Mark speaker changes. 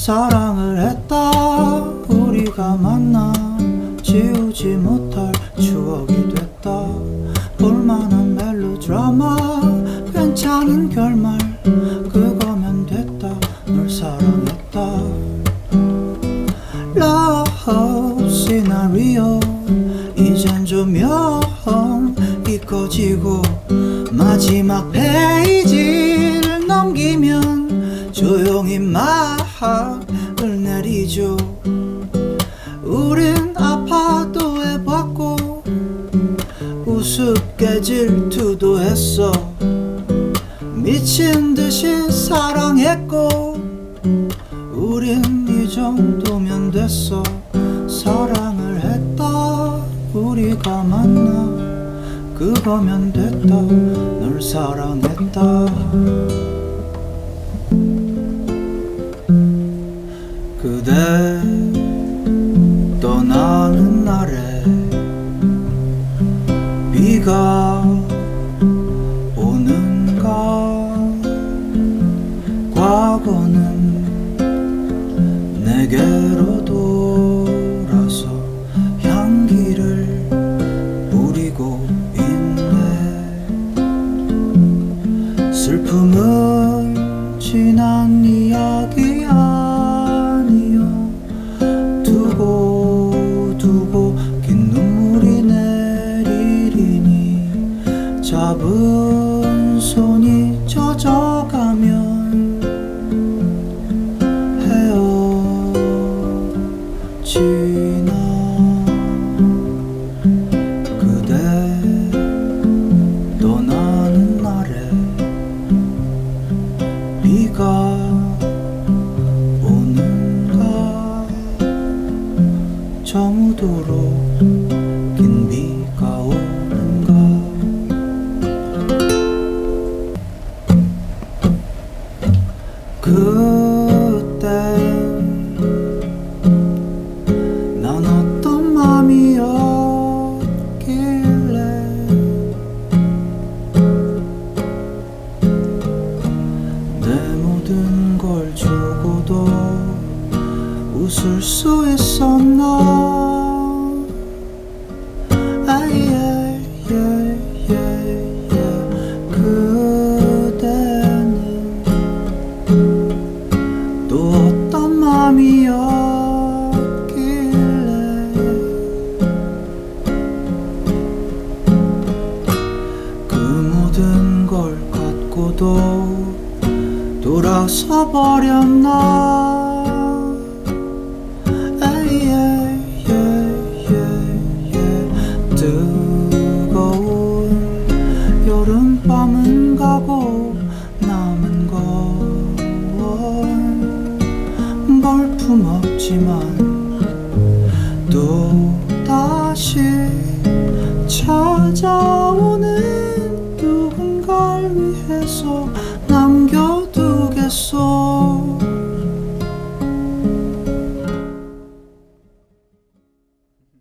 Speaker 1: 사랑을 했다. 우리가 만나 지우지 못할 추억이 됐다. 볼만한 멜로드라마 괜찮은 결말 그거면 됐다. 널 사랑했다. Love scenario 이젠 조명 이 꺼지고 마지막 페이지를 넘기면 조용히 막을 내리죠. 우린 아파도 해봤고 우습게 질투도 했어. 미친 듯이 사랑했고 우린 이 정도면 됐어. 사랑을 했다 우리가 만나. 그거면 됐다. 널 사랑했다 그대 떠나는 날에 비가 오는가? 과거는 내게로 돌 지나 그대 떠나는 날에 비가 오는가? 저무도록 내 모든 걸 주고도 웃을 수 있었나? 아예 예예예 그대는 또 어떤 맘이었길래? 그 모든 걸 갖고도 돌아서 버렸나? 에이예예예 뜨거운 여름밤은 가고 남은 건 볼품없지만 또 다시 찾아오는